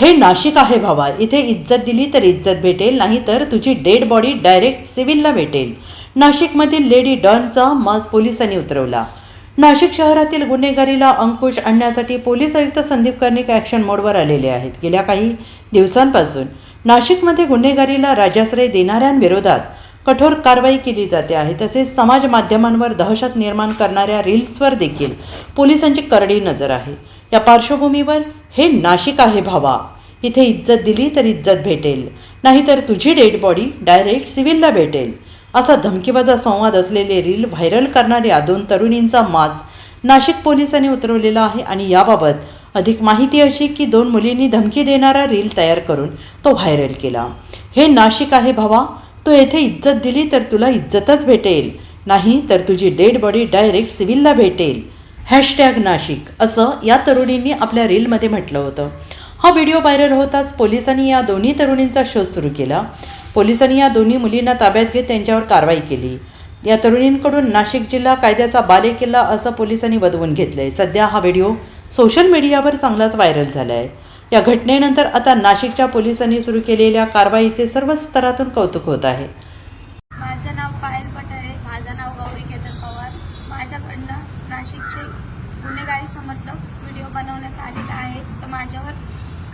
हे नाशिक आहे भावा. इथे इज्जत दिली तर इज्जत भेटेल नाही तर तुझी डेड बॉडी डायरेक्ट सिव्हिलला भेटेल. नाशिकमधील लेडी डॉनचा माज पोलिसांनी उतरवला. नाशिक शहरातील गुन्हेगारीला अंकुश आणण्यासाठी पोलीस आयुक्त संदीप कर्णिक ॲक्शन मोडवर आलेले आहेत. गेल्या काही दिवसांपासून नाशिकमध्ये गुन्हेगारीला राजाश्रय देणाऱ्यांविरोधात कठोर कारवाई केली जाते आहे. तसेच समाज माध्यमांवर दहशत निर्माण करणाऱ्या रील्सवर देखील पोलिसांची करडी नजर आहे. या पार्श्वभूमीवर हे नाशिक आहे भावा. इथे इज्जत दिली तर इज्जत भेटेल. नाहीतर तुझी डेड बॉडी डायरेक्ट सिव्हिलला भेटेल. असा धमकीबाजा संवाद असलेले रील व्हायरल करणाऱ्या दोन तरुणींचा माज नाशिक पोलिसांनी उतरवलेला आहे आणि याबाबत अधिक माहिती अशी की दोन मुलींनी धमकी देणारा रील तयार करून तो व्हायरल केला. हे नाशिक आहे भावा. तू येथे इज्जत दिली तर तुला इज्जतच भेटेल. नाही तर तुझी डेड बॉडी डायरेक्ट सिव्हिलला भेटेल. हॅशटॅग नाशिक असं या तरुणींनी आपल्या रीलमध्ये म्हटलं होतं. हा व्हिडिओ व्हायरल होताच पोलिसांनी या दोन्ही तरुणींचा शोध सुरू केला. पोलिसांनी या दोन्ही मुलींना ताब्यात घेत त्यांच्यावर कारवाई केली. या तरुणींकडून नाशिक जिल्हा कायद्याचा बालेकिल्ला असं पोलिसांनी वदवून आहे सध्या हा व्हिडिओ सोशल मीडियावर चांगलाच व्हायरल झाला आहे या घटनेनंतर आता नाशिकच्या पोलिसांनी सुरू केलेल्या कारवाईचे सर्व स्तरातून कौतुक होत आहे. माझं नाव पायल पठारे माझं नाव गौरी केतन पवार. माझ्याकडनं नाशिकचे गुन्हेगारी समर्थक व्हिडिओ बनवण्यात आलेला आहे. तर माझ्यावर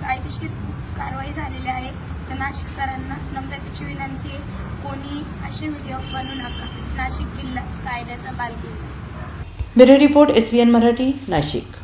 कायदेशीर कारवाई झालेली आहे. तर नाशिककरांना नम्रतेची विनंती आहे. कोणी असे व्हिडिओ बनवू नका. नाशिक जिल्हा कायद्याचा बालकिल्ला bureau report S V N Marathi Nashik.